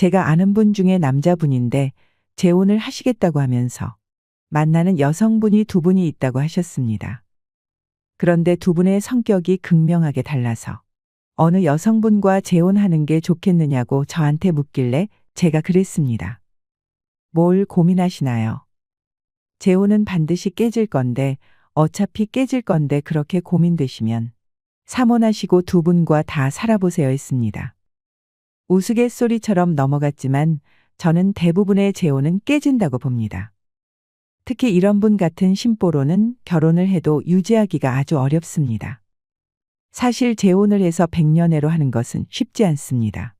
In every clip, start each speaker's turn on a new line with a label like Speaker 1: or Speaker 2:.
Speaker 1: 제가 아는 분 중에 남자분인데 재혼을 하시겠다고 하면서 만나는 여성분이 두 분이 있다고 하셨습니다. 그런데 두 분의 성격이 극명하게 달라서 어느 여성분과 재혼하는 게 좋겠느냐고 저한테 묻길래 제가 그랬습니다. 뭘 고민하시나요? 재혼은 반드시 깨질 건데 어차피 깨질 건데 그렇게 고민되시면 사모하시고 두 분과 다 살아보세요 했습니다. 우스갯소리처럼 넘어갔지만 저는 대부분의 재혼은 깨진다고 봅니다. 특히 이런 분 같은 심보로는 결혼을 해도 유지하기가 아주 어렵습니다. 사실 재혼을 해서 백년해로 하는 것은 쉽지 않습니다.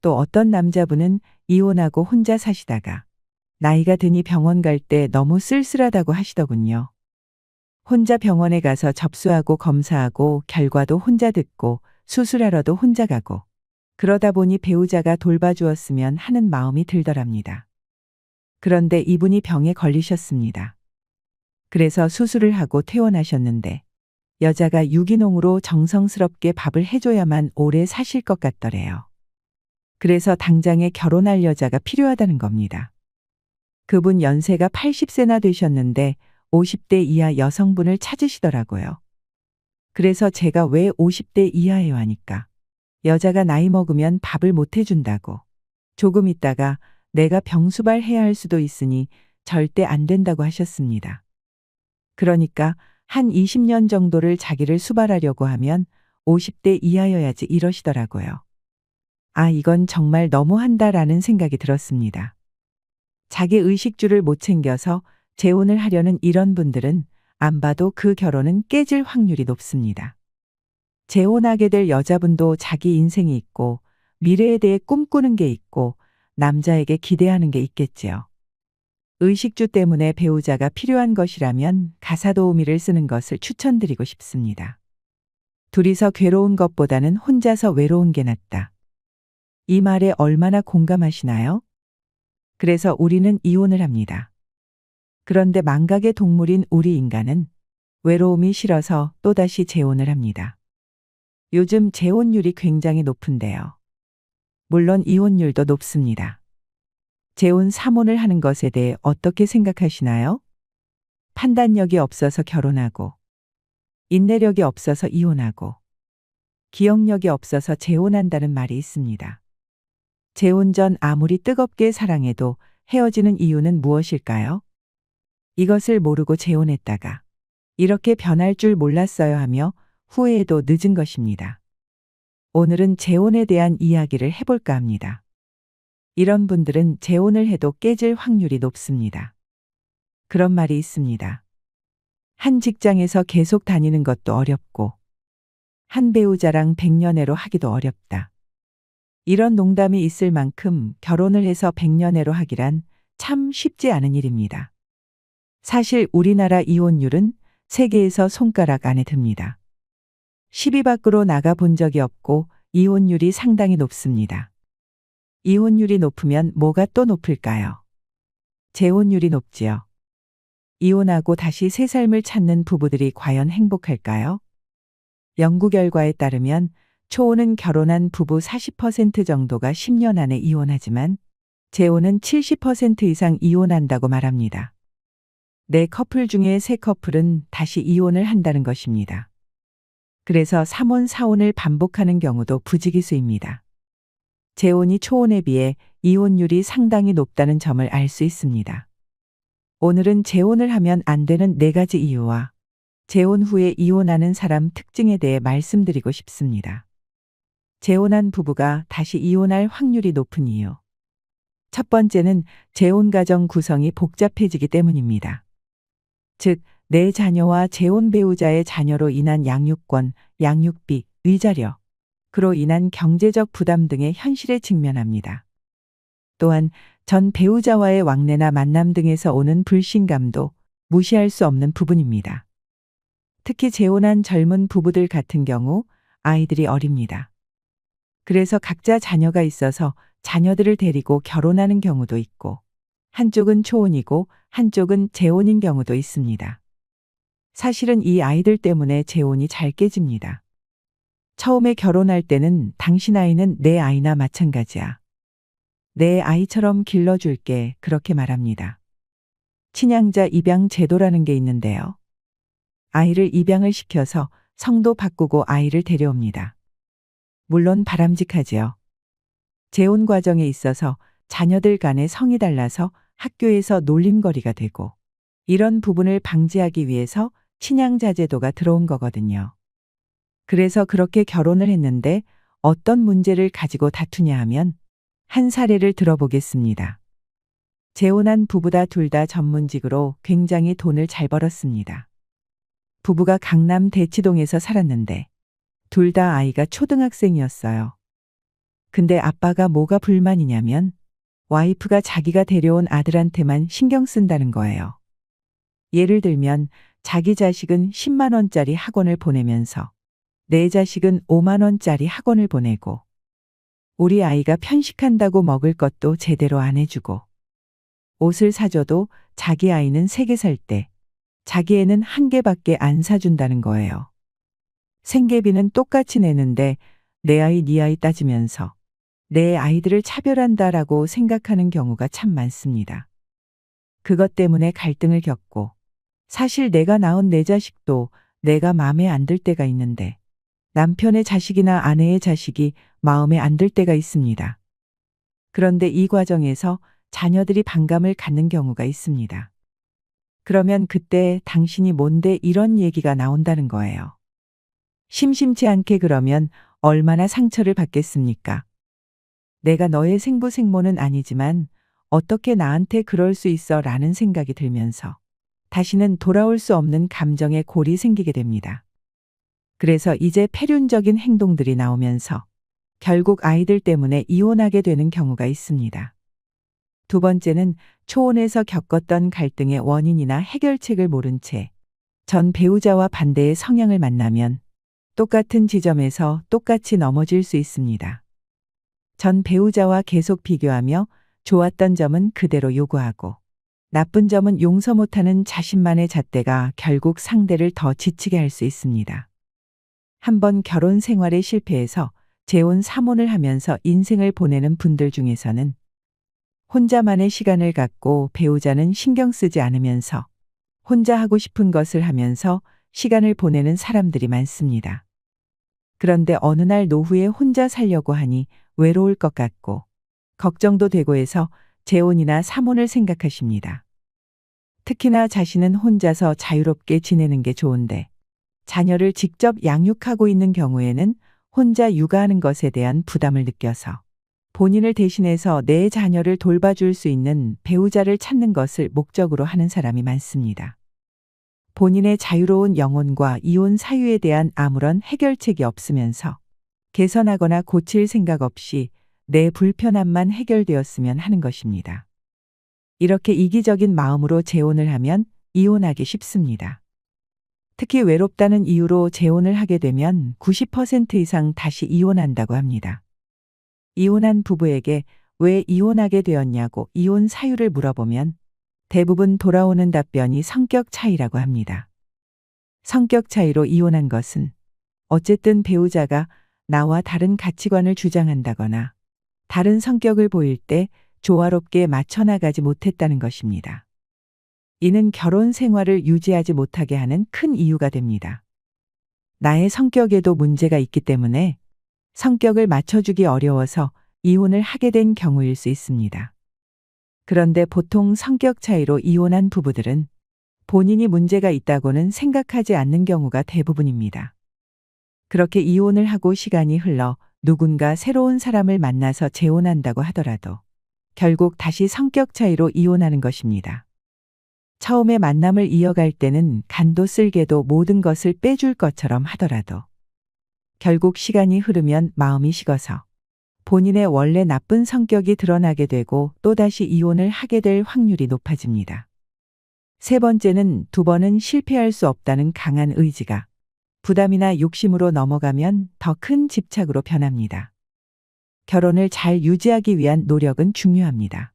Speaker 1: 또 어떤 남자분은 이혼하고 혼자 사시다가 나이가 드니 병원 갈 때 너무 쓸쓸하다고 하시더군요. 혼자 병원에 가서 접수하고 검사하고 결과도 혼자 듣고 수술하러도 혼자 가고 그러다 보니 배우자가 돌봐주었으면 하는 마음이 들더랍니다. 그런데 이분이 병에 걸리셨습니다. 그래서 수술을 하고 퇴원하셨는데 여자가 유기농으로 정성스럽게 밥을 해줘야만 오래 사실 것 같더래요. 그래서 당장에 결혼할 여자가 필요하다는 겁니다. 그분 연세가 80세나 되셨는데 50대 이하 여성분을 찾으시더라고요. 그래서 제가 왜 50대 이하예요 하니까 여자가 나이 먹으면 밥을 못 해준다고 조금 있다가 내가 병수발 해야 할 수도 있으니 절대 안 된다고 하셨습니다. 그러니까 한 20년 정도를 자기를 수발하려고 하면 50대 이하여야지 이러시더라고요. 아, 이건 정말 너무한다라는 생각이 들었습니다. 자기 의식주를 못 챙겨서 재혼을 하려는 이런 분들은 안 봐도 그 결혼은 깨질 확률이 높습니다. 재혼하게 될 여자분도 자기 인생이 있고 미래에 대해 꿈꾸는 게 있고 남자에게 기대하는 게 있겠지요. 의식주 때문에 배우자가 필요한 것이라면 가사 도우미를 쓰는 것을 추천드리고 싶습니다. 둘이서 괴로운 것보다는 혼자서 외로운 게 낫다. 이 말에 얼마나 공감하시나요? 그래서 우리는 이혼을 합니다. 그런데 망각의 동물인 우리 인간은 외로움이 싫어서 또다시 재혼을 합니다. 요즘 재혼율이 굉장히 높은데요. 물론 이혼율도 높습니다. 재혼 사혼을 하는 것에 대해 어떻게 생각하시나요? 판단력이 없어서 결혼하고, 인내력이 없어서 이혼하고, 기억력이 없어서 재혼한다는 말이 있습니다. 재혼 전 아무리 뜨겁게 사랑해도 헤어지는 이유는 무엇일까요? 이것을 모르고 재혼했다가 이렇게 변할 줄 몰랐어요 하며 후회해도 늦은 것입니다. 오늘은 재혼에 대한 이야기를 해볼까 합니다. 이런 분들은 재혼을 해도 깨질 확률이 높습니다. 그런 말이 있습니다. 한 직장에서 계속 다니는 것도 어렵고, 한 배우자랑 백년해로 하기도 어렵다. 이런 농담이 있을 만큼 결혼을 해서 백년해로 하기란 참 쉽지 않은 일입니다. 사실 우리나라 이혼율은 세계에서 손가락 안에 듭니다. 10위 밖으로 나가 본 적이 없고 이혼율이 상당히 높습니다. 이혼율이 높으면 뭐가 또 높을까요? 재혼율이 높지요. 이혼하고 다시 새 삶을 찾는 부부들이 과연 행복할까요? 연구 결과에 따르면 초혼은 결혼한 부부 40% 정도가 10년 안에 이혼하지만 재혼은 70% 이상 이혼한다고 말합니다. 네 커플 중에 세 커플은 다시 이혼을 한다는 것입니다. 그래서 3혼, 4혼을 반복하는 경우도 부지기수입니다. 재혼이 초혼에 비해 이혼율이 상당히 높다는 점을 알 수 있습니다. 오늘은 재혼을 하면 안 되는 네 가지 이유와 재혼 후에 이혼하는 사람 특징에 대해 말씀드리고 싶습니다. 재혼한 부부가 다시 이혼할 확률이 높은 이유. 첫 번째는 재혼 가정 구성이 복잡해지기 때문입니다. 즉, 내 자녀와 재혼 배우자의 자녀로 인한 양육권, 양육비, 위자료, 그로 인한 경제적 부담 등의 현실에 직면합니다. 또한 전 배우자와의 왕래나 만남 등에서 오는 불신감도 무시할 수 없는 부분입니다. 특히 재혼한 젊은 부부들 같은 경우 아이들이 어립니다. 그래서 각자 자녀가 있어서 자녀들을 데리고 결혼하는 경우도 있고 한쪽은 초혼이고 한쪽은 재혼인 경우도 있습니다. 사실은 이 아이들 때문에 재혼이 잘 깨집니다. 처음에 결혼할 때는 당신 아이는 내 아이나 마찬가지야. 내 아이처럼 길러줄게. 그렇게 말합니다. 친양자 입양 제도라는 게 있는데요. 아이를 입양을 시켜서 성도 바꾸고 아이를 데려옵니다. 물론 바람직하지요. 재혼 과정에 있어서 자녀들 간의 성이 달라서 학교에서 놀림거리가 되고 이런 부분을 방지하기 위해서 친양자 제도가 들어온 거거든요. 그래서 그렇게 결혼을 했는데 어떤 문제를 가지고 다투냐 하면 한 사례를 들어보겠습니다. 재혼한 부부다 둘 다 전문직으로 굉장히 돈을 잘 벌었습니다. 부부가 강남 대치동에서 살았는데 둘 다 아이가 초등학생이었어요. 근데 아빠가 뭐가 불만이냐면 와이프가 자기가 데려온 아들한테만 신경 쓴다는 거예요. 예를 들면 자기 자식은 10만 원짜리 학원을 보내면서 내 자식은 5만 원짜리 학원을 보내고 우리 아이가 편식한다고 먹을 것도 제대로 안 해주고 옷을 사줘도 자기 아이는 세개살 때 자기 애는 한 개밖에 안 사준다는 거예요. 생계비는 똑같이 내는데 내 아이 네 아이 따지면서 내 아이들을 차별한다라고 생각하는 경우가 참 많습니다. 그것 때문에 갈등을 겪고 사실 내가 낳은 내 자식도 내가 마음에 안 들 때가 있는데 남편의 자식이나 아내의 자식이 마음에 안 들 때가 있습니다. 그런데 이 과정에서 자녀들이 반감을 갖는 경우가 있습니다. 그러면 그때 당신이 뭔데 이런 얘기가 나온다는 거예요. 심심치 않게 그러면 얼마나 상처를 받겠습니까? 내가 너의 생부생모는 아니지만 어떻게 나한테 그럴 수 있어 라는 생각이 들면서 다시는 돌아올 수 없는 감정의 골이 생기게 됩니다. 그래서 이제 폐륜적인 행동들이 나오면서 결국 아이들 때문에 이혼하게 되는 경우가 있습니다. 두 번째는 초혼에서 겪었던 갈등의 원인이나 해결책을 모른 채 전 배우자와 반대의 성향을 만나면 똑같은 지점에서 똑같이 넘어질 수 있습니다. 전 배우자와 계속 비교하며 좋았던 점은 그대로 요구하고 나쁜 점은 용서 못하는 자신만의 잣대가 결국 상대를 더 지치게 할 수 있습니다. 한번 결혼 생활에 실패해서 재혼 사혼을 하면서 인생을 보내는 분들 중에서는 혼자만의 시간을 갖고 배우자는 신경 쓰지 않으면서 혼자 하고 싶은 것을 하면서 시간을 보내는 사람들이 많습니다. 그런데 어느 날 노후에 혼자 살려고 하니 외로울 것 같고 걱정도 되고 해서 재혼이나 사혼을 생각하십니다. 특히나 자신은 혼자서 자유롭게 지내는 게 좋은데 자녀를 직접 양육하고 있는 경우에는 혼자 육아하는 것에 대한 부담을 느껴서 본인을 대신해서 내 자녀를 돌봐줄 수 있는 배우자를 찾는 것을 목적으로 하는 사람이 많습니다. 본인의 자유로운 영혼과 이혼 사유에 대한 아무런 해결책이 없으면서 개선하거나 고칠 생각 없이 내 불편함만 해결되었으면 하는 것입니다. 이렇게 이기적인 마음으로 재혼을 하면 이혼하기 쉽습니다. 특히 외롭다는 이유로 재혼을 하게 되면 90% 이상 다시 이혼한다고 합니다. 이혼한 부부에게 왜 이혼하게 되었냐고 이혼 사유를 물어보면 대부분 돌아오는 답변이 성격 차이라고 합니다. 성격 차이로 이혼한 것은 어쨌든 배우자가 나와 다른 가치관을 주장한다거나 다른 성격을 보일 때 조화롭게 맞춰나가지 못했다는 것입니다. 이는 결혼 생활을 유지하지 못하게 하는 큰 이유가 됩니다. 나의 성격에도 문제가 있기 때문에 성격을 맞춰주기 어려워서 이혼을 하게 된 경우일 수 있습니다. 그런데 보통 성격 차이로 이혼한 부부들은 본인이 문제가 있다고는 생각하지 않는 경우가 대부분입니다. 그렇게 이혼을 하고 시간이 흘러 누군가 새로운 사람을 만나서 재혼한다고 하더라도 결국 다시 성격 차이로 이혼하는 것입니다. 처음에 만남을 이어갈 때는 간도 쓸게도 모든 것을 빼줄 것처럼 하더라도 결국 시간이 흐르면 마음이 식어서 본인의 원래 나쁜 성격이 드러나게 되고 또다시 이혼을 하게 될 확률이 높아집니다. 세 번째는 두 번은 실패할 수 없다는 강한 의지가 부담이나 욕심으로 넘어가면 더 큰 집착으로 변합니다. 결혼을 잘 유지하기 위한 노력은 중요합니다.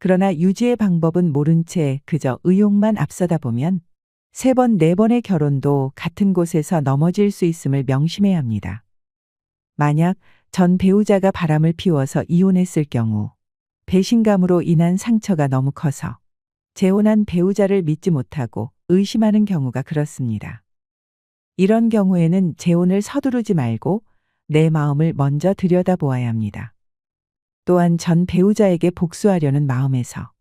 Speaker 1: 그러나 유지의 방법은 모른 채 그저 의욕만 앞서다 보면 세 번, 네 번의 결혼도 같은 곳에서 넘어질 수 있음을 명심해야 합니다. 만약 전 배우자가 바람을 피워서 이혼했을 경우 배신감으로 인한 상처가 너무 커서 재혼한 배우자를 믿지 못하고 의심하는 경우가 그렇습니다. 이런 경우에는 재혼을 서두르지 말고 내 마음을 먼저 들여다보아야 합니다. 또한 전 배우자에게 복수하려는 마음에서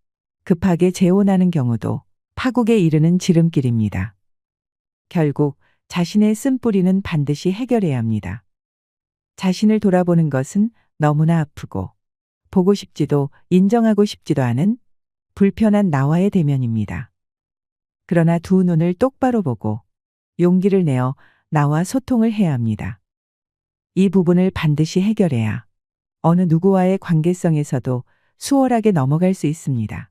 Speaker 1: 급하게 재혼하는 경우도 파국에 이르는 지름길입니다. 결국 자신의 쓴뿌리는 반드시 해결해야 합니다. 자신을 돌아보는 것은 너무나 아프고 보고 싶지도 인정하고 싶지도 않은 불편한 나와의 대면입니다. 그러나 두 눈을 똑바로 보고 용기를 내어 나와 소통을 해야 합니다. 이 부분을 반드시 해결해야 어느 누구와의 관계성에서도 수월하게 넘어갈 수 있습니다.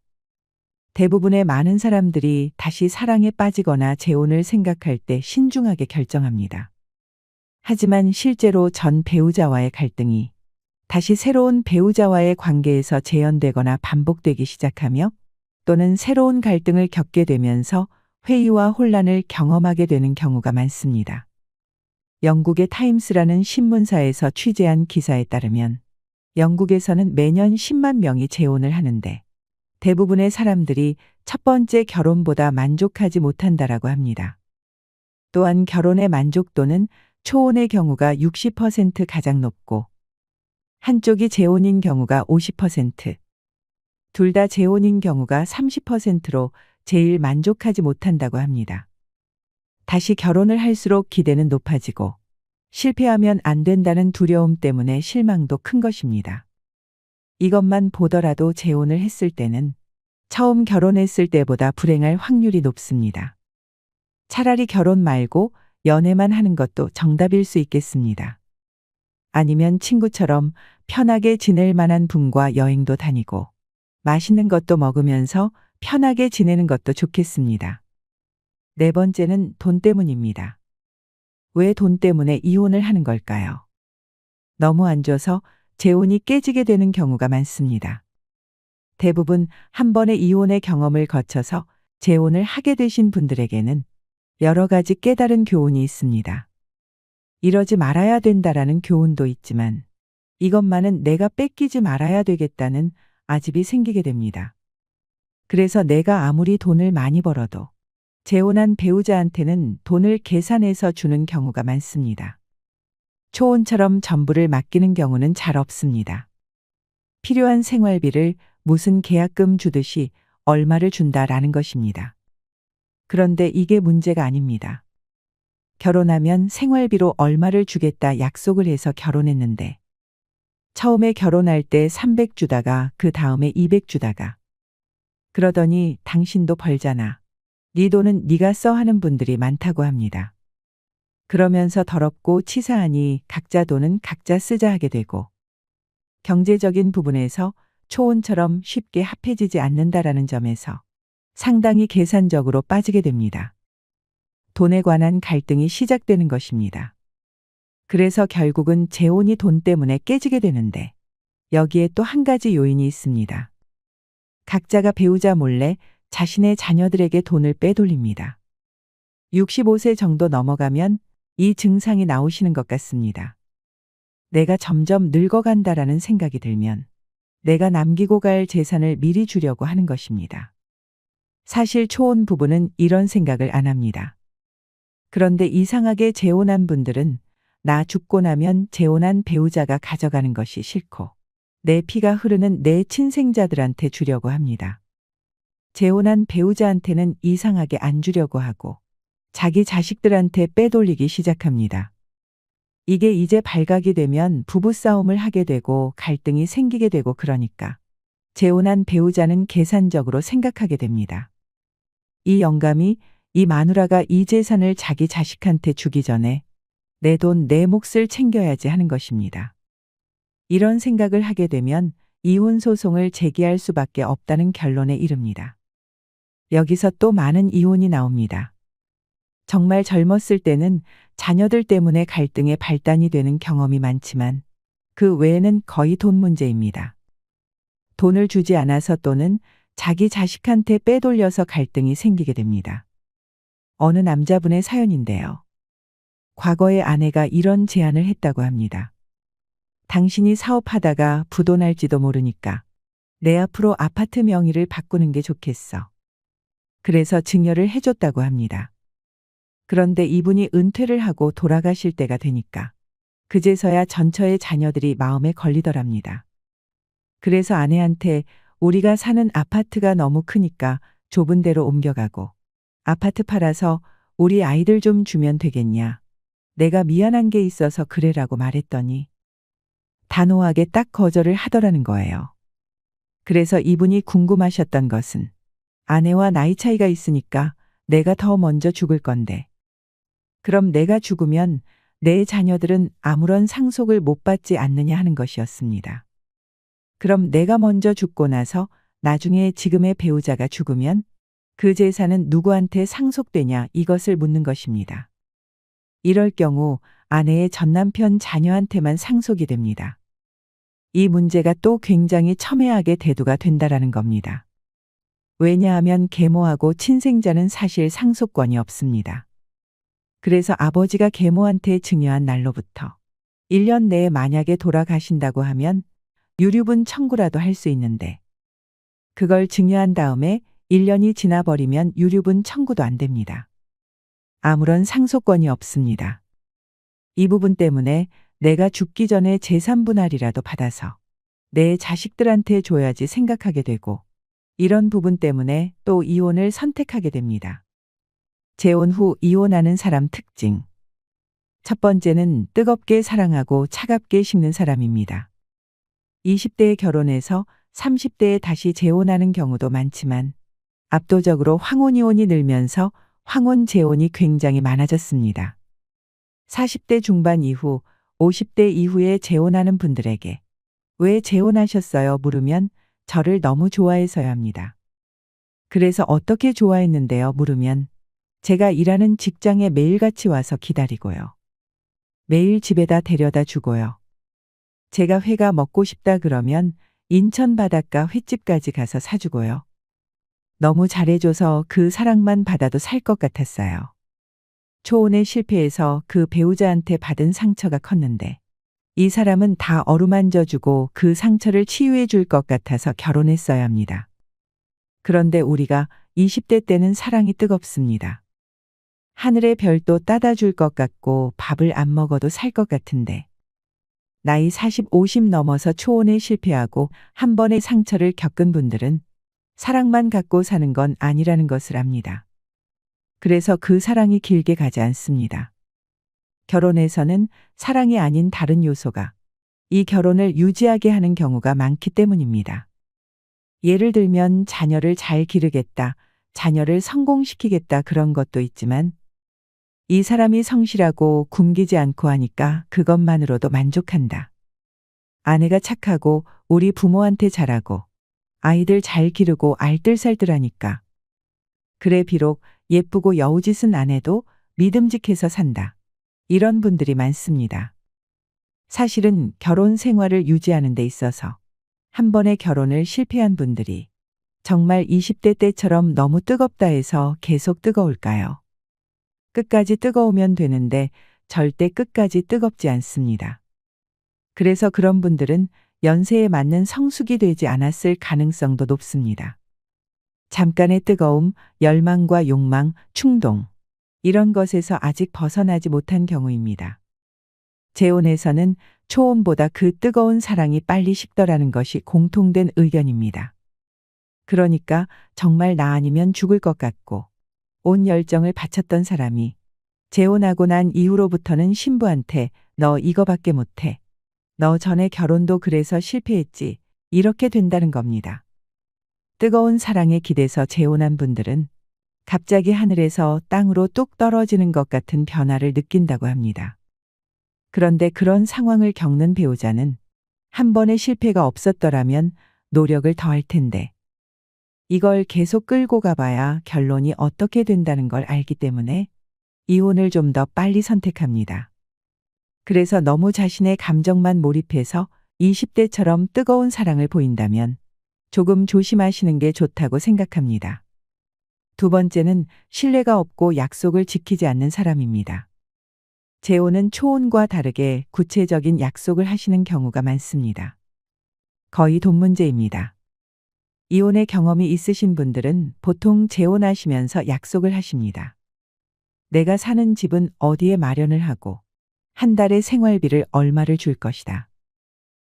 Speaker 1: 대부분의 많은 사람들이 다시 사랑에 빠지거나 재혼을 생각할 때 신중하게 결정합니다. 하지만 실제로 전 배우자와의 갈등이 다시 새로운 배우자와의 관계에서 재현되거나 반복되기 시작하며 또는 새로운 갈등을 겪게 되면서 회의와 혼란을 경험하게 되는 경우가 많습니다. 영국의 타임스라는 신문사에서 취재한 기사에 따르면 영국에서는 매년 10만 명이 재혼을 하는데 대부분의 사람들이 첫 번째 결혼보다 만족하지 못한다라고 합니다. 또한 결혼의 만족도는 초혼의 경우가 60% 가장 높고 한쪽이 재혼인 경우가 50%, 둘 다 재혼인 경우가 30%로 제일 만족하지 못한다고 합니다. 다시 결혼을 할수록 기대는 높아지고 실패하면 안 된다는 두려움 때문에 실망도 큰 것입니다. 이것만 보더라도 재혼을 했을 때는 처음 결혼했을 때보다 불행할 확률이 높습니다. 차라리 결혼 말고 연애만 하는 것도 정답일 수 있겠습니다. 아니면 친구처럼 편하게 지낼 만한 분과 여행도 다니고 맛있는 것도 먹으면서 편하게 지내는 것도 좋겠습니다. 네 번째는 돈 때문입니다. 왜 돈 때문에 이혼을 하는 걸까요? 너무 안 줘서 재혼이 깨지게 되는 경우가 많습니다. 대부분 한 번의 이혼의 경험을 거쳐서 재혼을 하게 되신 분들에게는 여러 가지 깨달은 교훈이 있습니다. 이러지 말아야 된다라는 교훈도 있지만 이것만은 내가 뺏기지 말아야 되겠다는 아집이 생기게 됩니다. 그래서 내가 아무리 돈을 많이 벌어도 재혼한 배우자한테는 돈을 계산해서 주는 경우가 많습니다. 초혼처럼 전부를 맡기는 경우는 잘 없습니다. 필요한 생활비를 무슨 계약금 주듯이 얼마를 준다라는 것입니다. 그런데 이게 문제가 아닙니다. 결혼하면 생활비로 얼마를 주겠다 약속을 해서 결혼했는데 처음에 결혼할 때 300 주다가 그 다음에 200 주다가 그러더니 당신도 벌잖아. 네 돈은 네가 써 하는 분들이 많다고 합니다. 그러면서 더럽고 치사하니 각자 돈은 각자 쓰자 하게 되고 경제적인 부분에서 초혼처럼 쉽게 합해지지 않는다라는 점에서 상당히 계산적으로 빠지게 됩니다. 돈에 관한 갈등이 시작되는 것입니다. 그래서 결국은 재혼이 돈 때문에 깨지게 되는데 여기에 또 한 가지 요인이 있습니다. 각자가 배우자 몰래 자신의 자녀들에게 돈을 빼돌립니다. 65세 정도 넘어가면 이 증상이 나오시는 것 같습니다. 내가 점점 늙어간다라는 생각이 들면 내가 남기고 갈 재산을 미리 주려고 하는 것입니다. 사실 초혼 부부는 이런 생각을 안 합니다. 그런데 이상하게 재혼한 분들은 나 죽고 나면 재혼한 배우자가 가져가는 것이 싫고 내 피가 흐르는 내 친생자들한테 주려고 합니다. 재혼한 배우자한테는 이상하게 안 주려고 하고 자기 자식들한테 빼돌리기 시작합니다. 이게 이제 발각이 되면 부부싸움을 하게 되고 갈등이 생기게 되고 그러니까 재혼한 배우자는 계산적으로 생각하게 됩니다. 이 영감이 이 마누라가 이 재산을 자기 자식한테 주기 전에 내 돈, 내 몫을 챙겨야지 하는 것입니다. 이런 생각을 하게 되면 이혼 소송을 제기할 수밖에 없다는 결론에 이릅니다. 여기서 또 많은 이혼이 나옵니다. 정말 젊었을 때는 자녀들 때문에 갈등의 발단이 되는 경험이 많지만 그 외에는 거의 돈 문제입니다. 돈을 주지 않아서 또는 자기 자식한테 빼돌려서 갈등이 생기게 됩니다. 어느 남자분의 사연인데요. 과거에 아내가 이런 제안을 했다고 합니다. 당신이 사업하다가 부도날지도 모르니까 내 앞으로 아파트 명의를 바꾸는 게 좋겠어. 그래서 증여를 해줬다고 합니다. 그런데 이분이 은퇴를 하고 돌아가실 때가 되니까 그제서야 전처의 자녀들이 마음에 걸리더랍니다. 그래서 아내한테 우리가 사는 아파트가 너무 크니까 좁은 데로 옮겨가고 아파트 팔아서 우리 아이들 좀 주면 되겠냐. 내가 미안한 게 있어서 그래라고 말했더니 단호하게 딱 거절을 하더라는 거예요. 그래서 이분이 궁금하셨던 것은 아내와 나이 차이가 있으니까 내가 더 먼저 죽을 건데. 그럼 내가 죽으면 내 자녀들은 아무런 상속을 못 받지 않느냐 하는 것이었습니다. 그럼 내가 먼저 죽고 나서 나중에 지금의 배우자가 죽으면 그 재산은 누구한테 상속되냐 이것을 묻는 것입니다. 이럴 경우 아내의 전남편 자녀한테만 상속이 됩니다. 이 문제가 또 굉장히 첨예하게 대두가 된다라는 겁니다. 왜냐하면 계모하고 친생자는 사실 상속권이 없습니다. 그래서 아버지가 계모한테 증여한 날로부터 1년 내에 만약에 돌아가신다고 하면 유류분 청구라도 할 수 있는데 그걸 증여한 다음에 1년이 지나버리면 유류분 청구도 안 됩니다. 아무런 상속권이 없습니다. 이 부분 때문에 내가 죽기 전에 재산 분할이라도 받아서 내 자식들한테 줘야지 생각하게 되고 이런 부분 때문에 또 이혼을 선택하게 됩니다. 재혼 후 이혼하는 사람 특징. 첫 번째는 뜨겁게 사랑하고 차갑게 식는 사람입니다. 20대에 결혼해서 30대에 다시 재혼하는 경우도 많지만 압도적으로 황혼 이혼이 늘면서 황혼 재혼이 굉장히 많아졌습니다. 40대 중반 이후 50대 이후에 재혼하는 분들에게 왜 재혼하셨어요? 물으면 저를 너무 좋아해서야 합니다. 그래서 어떻게 좋아했는데요? 물으면 제가 일하는 직장에 매일같이 와서 기다리고요. 매일 집에다 데려다 주고요. 제가 회가 먹고 싶다 그러면 인천 바닷가 횟집까지 가서 사주고요. 너무 잘해줘서 그 사랑만 받아도 살 것 같았어요. 초혼에 실패해서 그 배우자한테 받은 상처가 컸는데 이 사람은 다 어루만져 주고 그 상처를 치유해 줄 것 같아서 결혼했어야 합니다. 그런데 우리가 20대 때는 사랑이 뜨겁습니다. 하늘의 별도 따다 줄 것 같고 밥을 안 먹어도 살 것 같은데 나이 40, 50 넘어서 초혼에 실패하고 한 번의 상처를 겪은 분들은 사랑만 갖고 사는 건 아니라는 것을 압니다. 그래서 그 사랑이 길게 가지 않습니다. 결혼에서는 사랑이 아닌 다른 요소가 이 결혼을 유지하게 하는 경우가 많기 때문입니다. 예를 들면 자녀를 잘 기르겠다, 자녀를 성공시키겠다 그런 것도 있지만 이 사람이 성실하고 굶기지 않고 하니까 그것만으로도 만족한다. 아내가 착하고 우리 부모한테 잘하고 아이들 잘 기르고 알뜰살뜰하니까. 그래 비록 예쁘고 여우짓은 안 해도 믿음직해서 산다. 이런 분들이 많습니다. 사실은 결혼 생활을 유지하는 데 있어서 한 번의 결혼을 실패한 분들이 정말 20대 때처럼 너무 뜨겁다 해서 계속 뜨거울까요? 끝까지 뜨거우면 되는데 절대 끝까지 뜨겁지 않습니다. 그래서 그런 분들은 연세에 맞는 성숙이 되지 않았을 가능성도 높습니다. 잠깐의 뜨거움, 열망과 욕망, 충동. 이런 것에서 아직 벗어나지 못한 경우입니다. 재혼에서는 초혼보다 그 뜨거운 사랑이 빨리 식더라는 것이 공통된 의견입니다. 그러니까 정말 나 아니면 죽을 것 같고 온 열정을 바쳤던 사람이 재혼하고 난 이후로부터는 신부한테 너 이거밖에 못해. 너 전에 결혼도 그래서 실패했지. 이렇게 된다는 겁니다. 뜨거운 사랑에 기대서 재혼한 분들은 갑자기 하늘에서 땅으로 뚝 떨어지는 것 같은 변화를 느낀다고 합니다. 그런데 그런 상황을 겪는 배우자는 한 번의 실패가 없었더라면 노력을 더할 텐데 이걸 계속 끌고 가봐야 결론이 어떻게 된다는 걸 알기 때문에 이혼을 좀 더 빨리 선택합니다. 그래서 너무 자신의 감정만 몰입해서 20대처럼 뜨거운 사랑을 보인다면 조금 조심하시는 게 좋다고 생각합니다. 두 번째는 신뢰가 없고 약속을 지키지 않는 사람입니다. 재혼은 초혼과 다르게 구체적인 약속을 하시는 경우가 많습니다. 거의 돈 문제입니다. 이혼의 경험이 있으신 분들은 보통 재혼하시면서 약속을 하십니다. 내가 사는 집은 어디에 마련을 하고 한 달에 생활비를 얼마를 줄 것이다.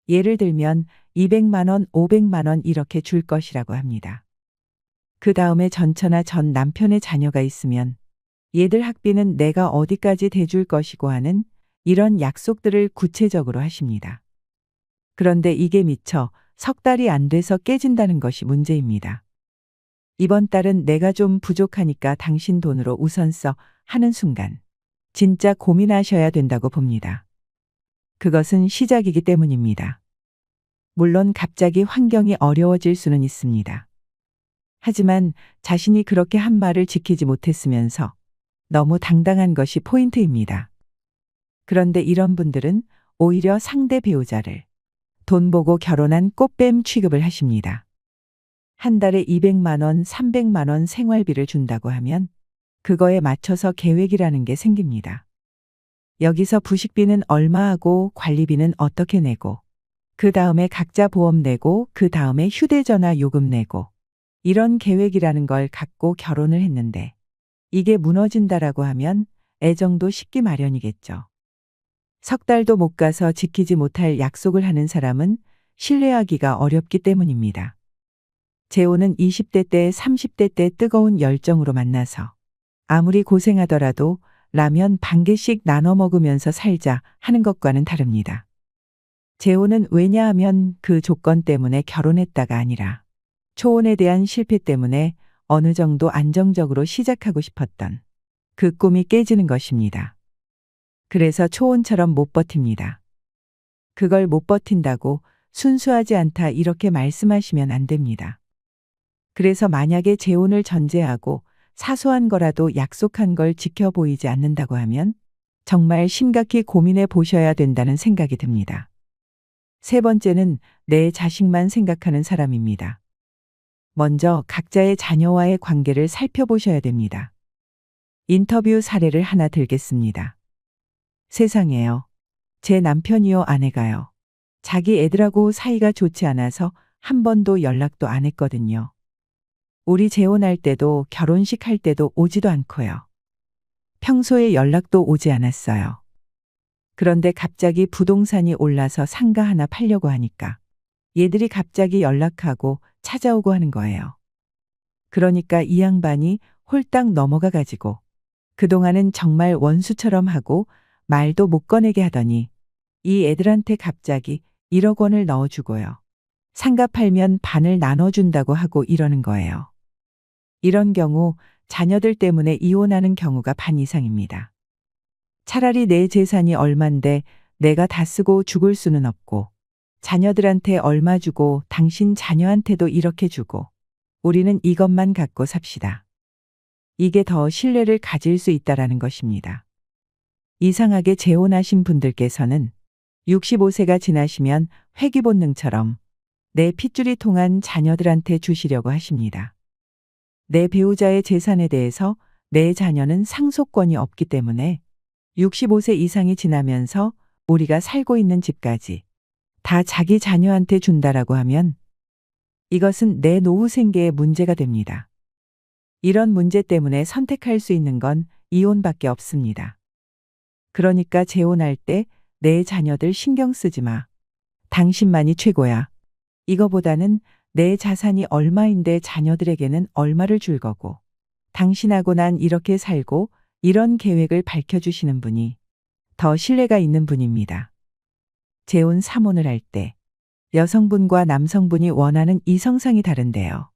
Speaker 1: 예를 들면 200만 원, 500만 원 이렇게 줄 것이라고 합니다. 그 다음에 전처나 전 남편의 자녀가 있으면 얘들 학비는 내가 어디까지 대줄 것이고 하는 이런 약속들을 구체적으로 하십니다. 그런데 이게 미처 석 달이 안 돼서 깨진다는 것이 문제입니다. 이번 달은 내가 좀 부족하니까 당신 돈으로 우선 써 하는 순간 진짜 고민하셔야 된다고 봅니다. 그것은 시작이기 때문입니다. 물론 갑자기 환경이 어려워질 수는 있습니다. 하지만 자신이 그렇게 한 말을 지키지 못했으면서 너무 당당한 것이 포인트입니다. 그런데 이런 분들은 오히려 상대 배우자를 돈 보고 결혼한 꽃뱀 취급을 하십니다. 한 달에 200만 원, 300만 원 생활비를 준다고 하면 그거에 맞춰서 계획이라는 게 생깁니다. 여기서 부식비는 얼마 하고 관리비는 어떻게 내고 그 다음에 각자 보험 내고 그 다음에 휴대전화 요금 내고 이런 계획이라는 걸 갖고 결혼을 했는데 이게 무너진다라고 하면 애정도 식기 마련이겠죠. 석 달도 못 가서 지키지 못할 약속을 하는 사람은 신뢰하기가 어렵기 때문입니다. 재호는 20대 때 30대 때 뜨거운 열정으로 만나서 아무리 고생하더라도 라면 반 개씩 나눠 먹으면서 살자 하는 것과는 다릅니다. 재호는 왜냐하면 그 조건 때문에 결혼했다가 아니라 초혼에 대한 실패 때문에 어느 정도 안정적으로 시작하고 싶었던 그 꿈이 깨지는 것입니다. 그래서 초혼처럼 못 버팁니다. 그걸 못 버틴다고 순수하지 않다 이렇게 말씀하시면 안 됩니다. 그래서 만약에 재혼을 전제하고 사소한 거라도 약속한 걸 지켜 보이지 않는다고 하면 정말 심각히 고민해 보셔야 된다는 생각이 듭니다. 세 번째는 내 자식만 생각하는 사람입니다. 먼저 각자의 자녀와의 관계를 살펴보셔야 됩니다. 인터뷰 사례를 하나 들겠습니다. 세상에요. 제 남편이요 아내가요. 자기 애들하고 사이가 좋지 않아서 한 번도 연락도 안 했거든요. 우리 재혼할 때도 결혼식 할 때도 오지도 않고요. 평소에 연락도 오지 않았어요. 그런데 갑자기 부동산이 올라서 상가 하나 팔려고 하니까 얘들이 갑자기 연락하고 찾아오고 하는 거예요. 그러니까 이 양반이 홀딱 넘어가 가지고 그동안은 정말 원수처럼 하고 말도 못 꺼내게 하더니 이 애들한테 갑자기 1억 원을 넣어주고요. 상가 팔면 반을 나눠준다고 하고 이러는 거예요. 이런 경우 자녀들 때문에 이혼하는 경우가 반 이상입니다. 차라리 내 재산이 얼만데 내가 다 쓰고 죽을 수는 없고 자녀들한테 얼마 주고 당신 자녀한테도 이렇게 주고 우리는 이것만 갖고 삽시다. 이게 더 신뢰를 가질 수 있다라는 것입니다. 이상하게 재혼하신 분들께서는 65세가 지나시면 회귀 본능처럼 내 핏줄이 통한 자녀들한테 주시려고 하십니다. 내 배우자의 재산에 대해서 내 자녀는 상속권이 없기 때문에 65세 이상이 지나면서 우리가 살고 있는 집까지 다 자기 자녀한테 준다라고 하면 이것은 내 노후 생계에 문제가 됩니다. 이런 문제 때문에 선택할 수 있는 건 이혼밖에 없습니다. 그러니까 재혼할 때 내 자녀들 신경 쓰지 마. 당신만이 최고야. 이거보다는 내 자산이 얼마인데 자녀들에게는 얼마를 줄 거고 당신하고 난 이렇게 살고 이런 계획을 밝혀주시는 분이 더 신뢰가 있는 분입니다. 재혼 3혼을 할 때 여성분과 남성분이 원하는 이성상이 다른데요.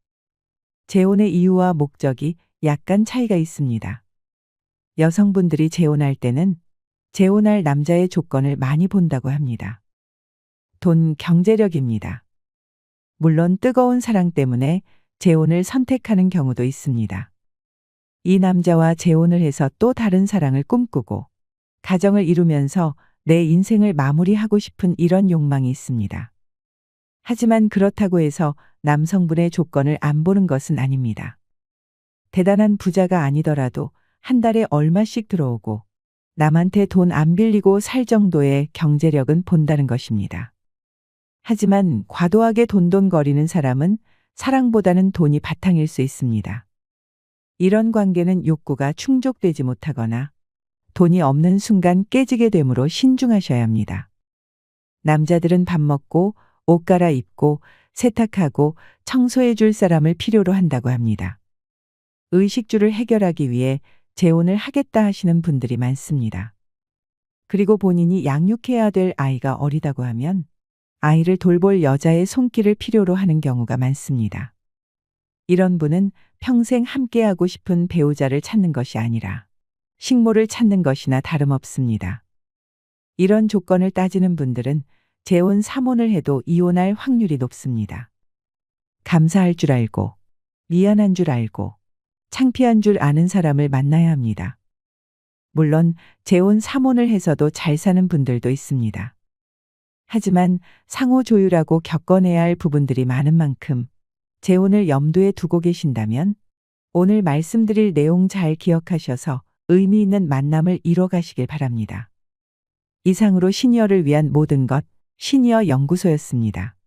Speaker 1: 재혼의 이유와 목적이 약간 차이가 있습니다. 여성분들이 재혼할 때는 재혼할 남자의 조건을 많이 본다고 합니다. 돈 경제력입니다. 물론 뜨거운 사랑 때문에 재혼을 선택하는 경우도 있습니다. 이 남자와 재혼을 해서 또 다른 사랑을 꿈꾸고 가정을 이루면서 내 인생을 마무리하고 싶은 이런 욕망이 있습니다. 하지만 그렇다고 해서 남성분의 조건을 안 보는 것은 아닙니다. 대단한 부자가 아니더라도 한 달에 얼마씩 들어오고 남한테 돈 안 빌리고 살 정도의 경제력은 본다는 것입니다. 하지만 과도하게 돈돈거리는 사람은 사랑보다는 돈이 바탕일 수 있습니다. 이런 관계는 욕구가 충족되지 못하거나 돈이 없는 순간 깨지게 되므로 신중하셔야 합니다. 남자들은 밥 먹고 옷 갈아입고 세탁하고 청소해 줄 사람을 필요로 한다고 합니다. 의식주를 해결하기 위해 재혼을 하겠다 하시는 분들이 많습니다. 그리고 본인이 양육해야 될 아이가 어리다고 하면 아이를 돌볼 여자의 손길을 필요로 하는 경우가 많습니다. 이런 분은 평생 함께하고 싶은 배우자를 찾는 것이 아니라 식모를 찾는 것이나 다름없습니다. 이런 조건을 따지는 분들은 재혼 3혼을 해도 이혼할 확률이 높습니다. 감사할 줄 알고, 미안한 줄 알고, 창피한 줄 아는 사람을 만나야 합니다. 물론 재혼 3혼을 해서도 잘 사는 분들도 있습니다. 하지만 상호 조율하고 겪어내야 할 부분들이 많은 만큼 재혼을 염두에 두고 계신다면 오늘 말씀드릴 내용 잘 기억하셔서 의미 있는 만남을 이뤄 가시길 바랍니다. 이상으로 시니어를 위한 모든 것 시니어 연구소였습니다.